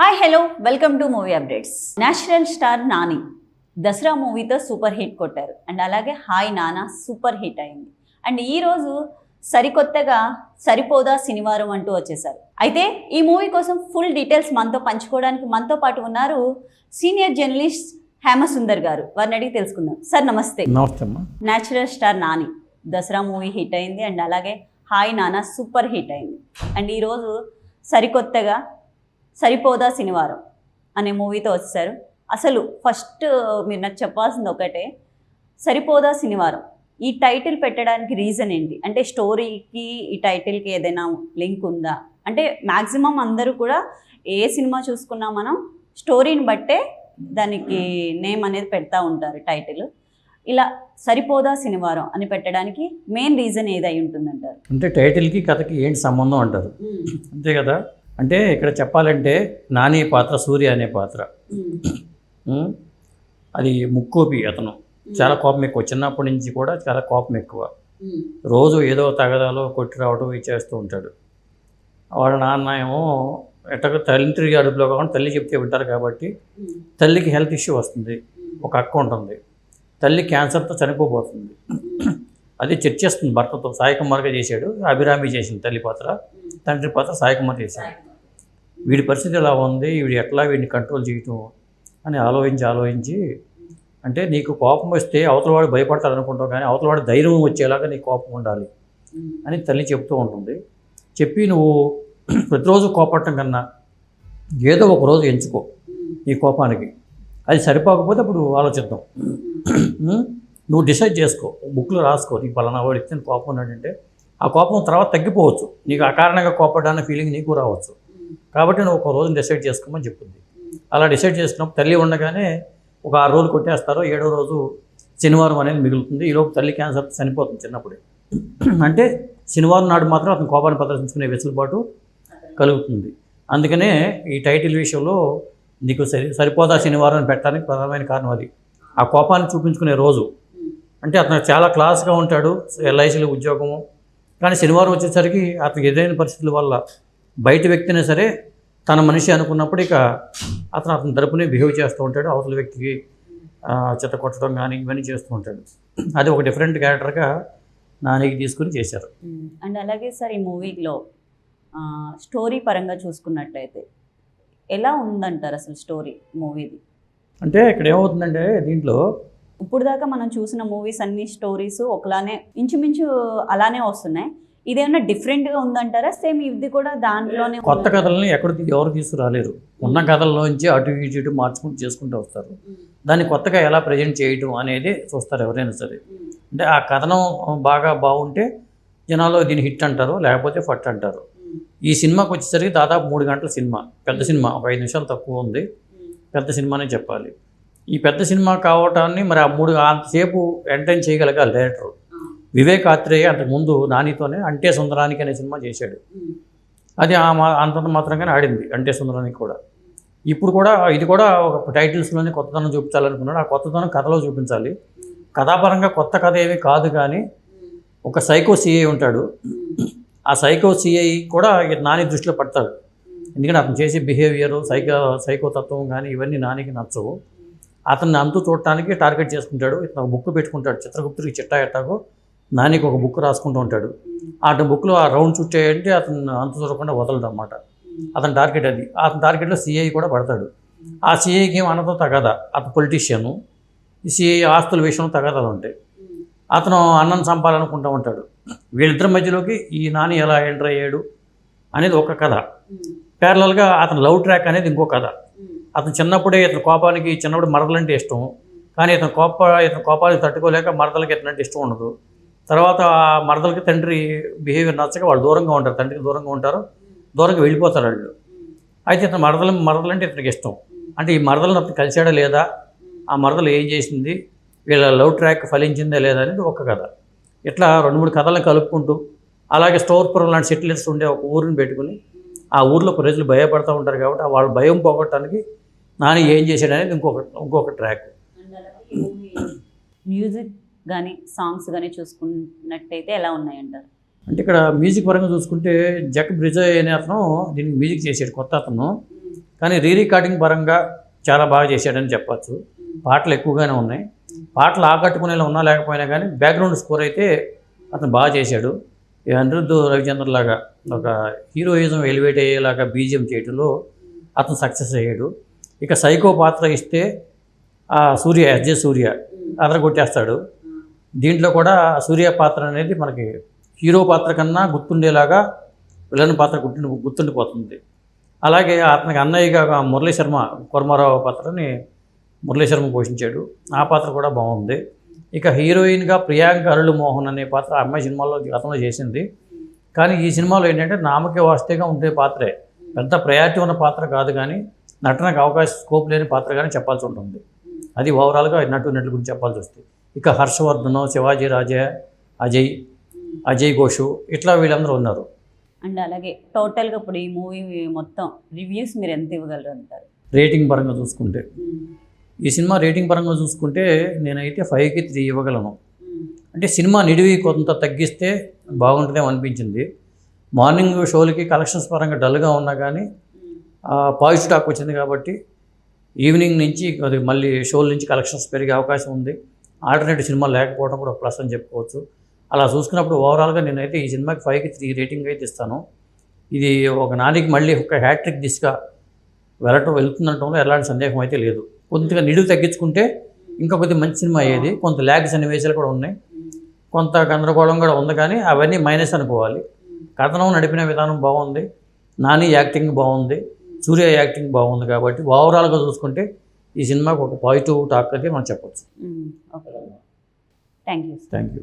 Hi hello welcome to movie updates national star Nani Dasara మూవీతో super hit కొట్టారు. And అలాగే hi Nanna super hit అయింది. And ఈరోజు సరికొత్తగా సరిపోదా శనివారం అంటూ వచ్చేసారు. అయితే ఈ మూవీ కోసం ఫుల్ డీటెయిల్స్ మనతో పంచుకోవడానికి మనతో పాటు ఉన్నారు సీనియర్ జర్నలిస్ట్ హేమసుందర్ గారు. వారిని అడిగి తెలుసుకుందాం. సార్ నమస్తే. నమస్తే అమ్మా natural star Nani Dasara movie hit అయింది. అండ్ అలాగే హాయ్ నానా సూపర్ హిట్ అయింది. అండ్ ఈరోజు సరికొత్తగా సరిపోదా శనివారం అనే మూవీతో వచ్చారు అసలు ఫస్ట్ మీరు నాకు చెప్పాల్సింది ఒకటే సరిపోదా శనివారం. ఈ టైటిల్ పెట్టడానికి రీజన్ ఏంటి? అంటే స్టోరీకి ఈ టైటిల్కి ఏదైనా లింక్ ఉందా? అంటే మ్యాక్సిమం అందరూ కూడా ఏ సినిమా చూసుకున్నా మనం స్టోరీని బట్టే దానికి నేమ్ అనేది పెడతా ఉంటారు టైటిల్. ఇలా సరిపోదా శనివారం అని పెట్టడానికి మెయిన్ రీజన్ ఏదై ఉంటుందంటారు? అంటే టైటిల్కి కథకి ఏంటి సంబంధం అంటారు? అంతే కదా? అంటే ఇక్కడ చెప్పాలంటే నాని పాత్ర సూర్య అనే పాత్ర. ఉమ్, అది ముక్కోపి అతను. చాలా కోపం ఎక్కువ. చిన్నప్పటి నుంచి కూడా చాలా కోపం ఎక్కువ. రోజు ఏదో తగదాలో కొట్టి రావడం చేస్తూ ఉంటాడు. వాళ్ళ నాన్న ఏమో ఎట్టగా తల్లి అడుపులో కాకుండా తల్లి చెప్తే వింటారు కాబట్టి తల్లికి హెల్త్ ఇష్యూ వస్తుంది. ఒక అక్క ఉంటుంది. తల్లి క్యాన్సర్తో చనిపోబోతుంది. అది చర్చిస్తుంది భర్తతో. సాయి కుమార్గా చేశాడు. అభిరామి చేసింది తల్లి పాత్ర. తండ్రి పాత్ర సాయి కుమార్ చేశాడు. వీడి పరిస్థితి ఎలా ఉంది? వీడు ఎట్లా వీడిని కంట్రోల్ చేయటం? అని ఆలోచించి ఆలోచించి అంటే నీకు కోపం వస్తే అవతలవాడు భయపడతాడు అనుకుంటావు కానీ అవతలవాడు ధైర్యం వచ్చేలాగా నీకు కోపం ఉండాలి అని తల్లి చెప్తూ ఉంటుంది. చెప్పి నువ్వు ప్రతిరోజు కోపడటం కన్నా ఏదో ఒక రోజు ఎంచుకో ఈ కోపానికి. అది సరిపోకపోతే అప్పుడు ఆలోచిద్దాం. నువ్వు డిసైడ్ చేసుకో. బుక్లో రాసుకో. నీకు పలానా వాడు ఇచ్చిన కోపం ఉన్నాడంటే ఆ కోపం తర్వాత తగ్గిపోవచ్చు. నీకు అకారణంగా కోపడ్డాన్న ఫీలింగ్ నీకు రావచ్చు. కాబట్టి నువ్వు ఒక రోజు డిసైడ్ చేసుకోమని చెప్తుంది అలా డిసైడ్ చేసుకున్నప్పుడు తల్లి ఉండగానే ఒక ఆరు రోజులు కొట్టేస్తారో ఏడో రోజు శనివారం అనేది మిగులుతుంది. ఈలోపు తల్లి క్యాన్సర్ చనిపోతుంది చిన్నప్పుడే. అంటే శనివారం నాడు మాత్రం అతను కోపాన్ని ప్రదర్శించుకునే వెసులుబాటు కలుగుతుంది. అందుకనే ఈ టైటిల్ విషయంలో నీకు సరి సరిపోదా శనివారం పెట్టడానికి ప్రధానమైన కారణం అది. ఆ కోపాన్ని చూపించుకునే రోజు. అంటే అతను చాలా క్లాస్గా ఉంటాడు ఎల్ఐసీలో ఉద్యోగము. కానీ శనివారం వచ్చేసరికి అతనికి ఎదురైన పరిస్థితుల వల్ల బయట వ్యక్తినే సరే తన మనిషి అనుకున్నప్పుడు ఇక అతను అతని తరపునే బిహేవ్ చేస్తూ ఉంటాడు. అవతల వ్యక్తికి చెత్త కొట్టడం కానీ ఇవన్నీ చేస్తూ ఉంటాడు. అది ఒక డిఫరెంట్ క్యారెక్టర్గా నానికి తీసుకుని చేశారు. అండ్ అలాగే సార్ ఈ మూవీలో స్టోరీ పరంగా చూసుకున్నట్లయితే ఎలా ఉందంటారు అసలు స్టోరీ మూవీది అంటే ఇక్కడ ఏమవుతుందంటే దీంట్లో ఇప్పుడు దాకా మనం చూసిన మూవీస్ అన్ని స్టోరీస్ ఒకలానే ఇంచుమించు అలానే వస్తున్నాయి. ఇదేమన్నా డిఫరెంట్గా ఉందంటారా? సేమ్ ఇది కూడా దాంట్లోనే కొత్త కథలని ఎక్కడ ఎవరు తీసుకురాలేరు. ఉన్న కథల్లోంచి అటు ఇటు ఇటు మార్చుకుంటూ చేసుకుంటూ వస్తారు. దాన్ని కొత్తగా ఎలా ప్రజెంట్ చేయటం అనేది చూస్తారు ఎవరైనా సరే. అంటే ఆ కథనం బాగా బాగుంటే జనాలు దీన్ని హిట్ అంటారు లేకపోతే ఫట్ అంటారు. ఈ సినిమాకి వచ్చేసరికి దాదాపు మూడు గంటల సినిమా. పెద్ద సినిమా ఒక ఐదు నిమిషాలు తక్కువ ఉంది. పెద్ద సినిమానే చెప్పాలి. ఈ పెద్ద సినిమా కావటాన్ని మరి ఆ మూడు అంతసేపు ఎంటర్టైన్ చేయగలగాలి డైరెక్టర్. వివేక్ ఆత్రేయ అంతకుముందు నానితోనే అంటే సుందరానికి అనే సినిమా చేశాడు. అది ఆ మా అంతంత మాత్రంగానే ఆడింది అంటే సుందరానికి కూడా. ఇప్పుడు కూడా ఇది కూడా ఒక టైటిల్స్లోనే కొత్తదనం చూపించాలనుకున్నాడు. ఆ కొత్తదనం కథలో చూపించాలి. కథాపరంగా కొత్త కథ ఏమీ కాదు కానీ ఒక సైకో సిఐ ఉంటాడు. ఆ సైకో సిఐ కూడా నాని దృష్టిలో పడతాడు. ఎందుకంటే అతను చేసే బిహేవియర్ సైకో సైకో తత్వం కానీ ఇవన్నీ నానికి నచ్చవు. అతన్ని అంతు చూడటానికి టార్గెట్ చేసుకుంటాడు. ఇతను ఒక బుక్ పెట్టుకుంటాడు. చిత్రగుప్తుడికి చిట్టా ఎట్టాగో నానికి ఒక బుక్ రాసుకుంటూ ఉంటాడు. ఆ బుక్లో ఆ రౌండ్ చుట్టేయంటే అతను అంత చూడకుండా వదలడు అనమాట అతని టార్గెట్ అది. అతని టార్గెట్లో సిఐ కూడా పడతాడు. ఆ సిఐకి ఏం అనతో తగదా. అతను పొలిటీషియను. ఈ సిఐ ఆస్తుల విషయంలో తగదాలు ఉంటాయి అతను అన్నం చంపాలనుకుంటూ ఉంటాడు. వీళ్ళిద్దరి మధ్యలోకి ఈ నాని ఎలా ఎంటర్ అయ్యాడు అనేది ఒక కథ. ప్యారలల్గా అతను లవ్ ట్రాక్ అనేది ఇంకో కథ. అతను చిన్నప్పుడే ఇతని కోపానికి చిన్నప్పుడు మరదలంటే ఇష్టం. కానీ ఇతను కోప ఇతని కోపానికి తట్టుకోలేక మరదలకి ఇతనంటే ఇష్టం ఉండదు. తర్వాత ఆ మరదలకి తండ్రి బిహేవియర్ నచ్చక వాళ్ళు దూరంగా ఉంటారు. తండ్రికి దూరంగా ఉంటారు. దూరంగా వెళ్ళిపోతారు వాళ్ళు. అయితే ఇతను మరదల మరదలంటే ఇతనికి ఇష్టం. అంటే ఈ మరదలను అతను కలిశాడా లేదా? ఆ మరదలు ఏం చేసింది? వీళ్ళ లవ్ ట్రాక్ ఫలించిందా లేదా అనేది ఒక కథ. ఇట్లా రెండు మూడు కథలను కలుపుకుంటూ అలాగే స్టోర్పురం లాంటి సెటిల్స్ ఉండే ఒక ఊరిని పెట్టుకుని ఆ ఊర్లో ప్రజలు భయపడుతూ ఉంటారు కాబట్టి వాళ్ళ భయం పోగొట్టడానికి నాని ఏం చేశాడనేది ఇంకొక ఇంకొక ట్రాక్. మ్యూజిక్ కానీ సాంగ్స్ కానీ చూసుకున్నట్టయితే ఎలా ఉన్నాయంటారు? అంటే ఇక్కడ మ్యూజిక్ పరంగా చూసుకుంటే జక్ బ్రిజయ్ అనే అతను దీనికి మ్యూజిక్ చేశాడు కొత్త అతను. కానీ రీ రికార్డింగ్ పరంగా చాలా బాగా చేశాడని చెప్పచ్చు. పాటలు ఎక్కువగానే ఉన్నాయి. పాటలు ఆకట్టుకునేలా ఉన్నా లేకపోయినా కానీ బ్యాక్గ్రౌండ్ స్కోర్ అయితే అతను బాగా చేశాడు. అనిరుద్ధ్ రవిచంద్ర లాగా ఒక హీరోయిజం ఎలివేట్ అయ్యేలాగా బీజిఎం చేయడంలో అతను సక్సెస్ అయ్యాడు. ఇక సైకో పాత్ర ఇస్తే సూర్య ఎస్జే సూర్య అదరగొట్టేస్తాడు. దీంట్లో కూడా సూర్య పాత్ర అనేది మనకి హీరో పాత్ర కన్నా గుర్తుండేలాగా విలన్ పాత్ర గుర్తుండి గుర్తుండిపోతుంది. అలాగే అతనికి అన్నయ్యగా మురళీ శర్మ కుర్మారావు పాత్రని మురళీ శర్మ పోషించాడు. ఆ పాత్ర కూడా బాగుంది. ఇక హీరోయిన్గా ప్రియాంక అరుಳು మోహన్ అనే పాత్ర ఆ అమ్మాయి సినిమాలో గతంలో చేసింది. కానీ ఈ సినిమాలో ఏంటంటే నామకే వాస్తేగా ఉండే పాత్రే. పెద్ద ప్రయారిటీ ఉన్న పాత్ర కాదు కానీ నటనకు అవకాశం స్కోప్ లేని పాత్ర కానీ చెప్పాల్సి ఉంటుంది. అది ఓవరాల్గా నటు నటుల గురించి చెప్పాల్సి వస్తుంది. ఇక హర్షవర్ధన్ శివాజీ రాజే అజయ్ అజయ్ ఘోషు ఇట్లా వీళ్ళందరూ ఉన్నారు. అండ్ అలాగే టోటల్గా ఇప్పుడు ఈ మూవీ మొత్తం రివ్యూస్ మీరు ఎంత ఇవ్వగలరు అంటారు? రేటింగ్ పరంగా చూసుకుంటే. ఈ సినిమా రేటింగ్ పరంగా చూసుకుంటే నేనైతే ఫైవ్కి త్రీ ఇవ్వగలను. అంటే సినిమా నిడివి కొంత తగ్గిస్తే బాగుంటుందేమో అనిపించింది. మార్నింగ్ షోలకి కలెక్షన్స్ పరంగా డల్గా ఉన్నా కానీ పాజిటివ్ టాక్ వచ్చింది కాబట్టి ఈవినింగ్ నుంచి అది మళ్ళీ షోల నుంచి కలెక్షన్స్ పెరిగే అవకాశం ఉంది. ఆల్టర్నేటివ్ సినిమా లేకపోవడం కూడా ప్లస్ అని చెప్పుకోవచ్చు. అలా చూసుకున్నప్పుడు ఓవరాల్గా నేనైతే ఈ సినిమాకి ఫైవ్కి త్రీ రేటింగ్ అయితే ఇస్తాను. ఇది ఒక నానికి మళ్ళీ ఒక హ్యాట్రిక్ దిశగా వెళ్ళటం వెళ్తుందటంలో ఎలాంటి సందేహం అయితే లేదు. కొద్దిగా నిడువు తగ్గించుకుంటే ఇంకా కొద్దిగా మంచి సినిమా అయ్యేది. కొంత ల్యాగ్ సన్నివేశాలు కూడా ఉన్నాయి. కొంత గందరగోళం కూడా ఉంది కానీ అవన్నీ మైనస్ అనుకోవాలి. కథనం నడిపిన విధానం బాగుంది. నాని యాక్టింగ్ బాగుంది. సూర్య యాక్టింగ్ బాగుంది కాబట్టి ఓవరాల్గా చూసుకుంటే ఈ సినిమాకి ఒక పాజిటివ్ టాక్ అయితే మనం చెప్పొచ్చు. Thank you. Thank you.